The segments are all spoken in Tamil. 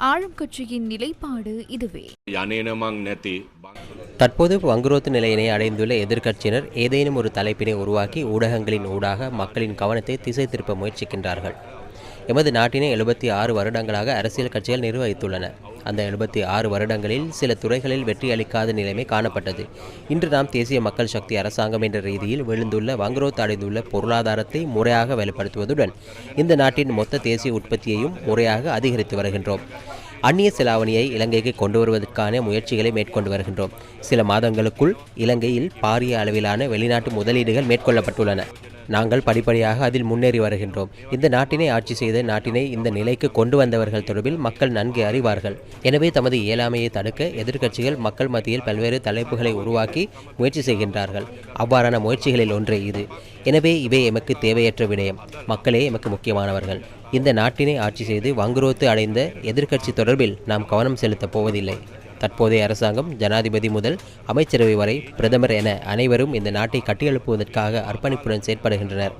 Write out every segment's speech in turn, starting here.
ஆளும் கட்சியின் நிலைப்பாடு இதுவே. தற்போது வங்குரோத்து நிலையினை அடைந்துள்ள எதிர்க்கட்சியினர் ஏதேனும் ஒரு தலைப்பினை உருவாக்கி ஊடகங்களின் ஊடாக மக்களின் கவனத்தை திசை திருப்ப முயற்சிக்கின்றார்கள். எமது நாட்டினை எழுபத்தி ஆறு வருடங்களாக அரசியல் கட்சிகள் நிர்வகித்துள்ளன. அந்த எழுபத்தி ஆறு வருடங்களில் சில துறைகளில் வெற்றியளிக்காத நிலைமை காணப்பட்டது. இன்று நாம் தேசிய மக்கள் சக்தி அரசாங்கம் என்ற ரீதியில் விழுந்துள்ள வங்குரோத் அடைந்துள்ள பொருளாதாரத்தை முறையாக வெளிப்படுத்துவதுடன் இந்த நாட்டின் மொத்த தேசிய உற்பத்தியையும் முறையாக அதிகரித்து வருகின்றோம். அந்நிய செலாவணியை இலங்கைக்கு கொண்டு வருவதற்கான முயற்சிகளை மேற்கொண்டு வருகின்றோம். சில மாதங்களுக்குள் இலங்கையில் பாரிய அளவிலான வெளிநாட்டு முதலீடுகள் மேற்கொள்ளப்பட்டுள்ளன. நாங்கள் படிப்படியாக அதில் முன்னேறி வருகின்றோம். இந்த நாட்டினை ஆட்சி செய்த நாட்டினை இந்த நிலைக்கு கொண்டு வந்தவர்கள் தொடர்பில் மக்கள் நன்கு அறிவார்கள். எனவே தமது இயலாமையை தடுக்க எதிர்க்கட்சிகள் மக்கள் மத்தியில் பல்வேறு தலைப்புகளை உருவாக்கி முயற்சி செய்கின்றார்கள். அவ்வாறான முயற்சிகளில் ஒன்றே இது. எனவே இவை எமக்கு தேவையற்ற விடயம். மக்களே எமக்கு முக்கியமானவர்கள். இந்த நாட்டினை ஆட்சி செய்து வங்குரோத்து அடைந்த எதிர்க்கட்சி தொடர்பில் நாம் கவனம் செலுத்தப் போவதில்லை. தற்போதைய அரசாங்கம் ஜனாதிபதி முதல் அமைச்சரவை வரை பிரதமர் என அனைவரும் இந்த நாட்டை கட்டியெழுப்புவதற்காக அர்ப்பணிப்புடன் செயற்படுகின்றனர்.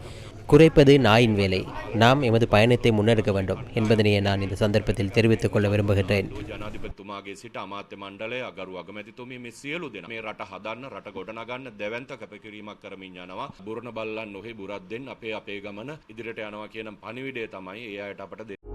குறைப்பது நாயின் வேலை நாம் எமது பயணத்தை முன்னெடுக்க வேண்டும் என்பதனையே நான் இந்த சந்தர்ப்பத்தில் தெரிவித்துக் கொள்ள விரும்புகின்றேன் ජනාධිපතිතුමාගේ සිට අමාත්‍ය මණ්ඩලය අගරු අගමැතිතුමි මේ සියලු දෙන මේ රට හදන්න රට ගොඩනගන්න දැවන්ත කැපකිරීමක් කරමින් යනවා බුරණ බල්ලන් නොහේ බුරත් දෙන්න අපේ අපේ ගමන ඉදිරියට යනවා කියන පණිවිඩය තමයි ඒ අයට අපට දෙන්න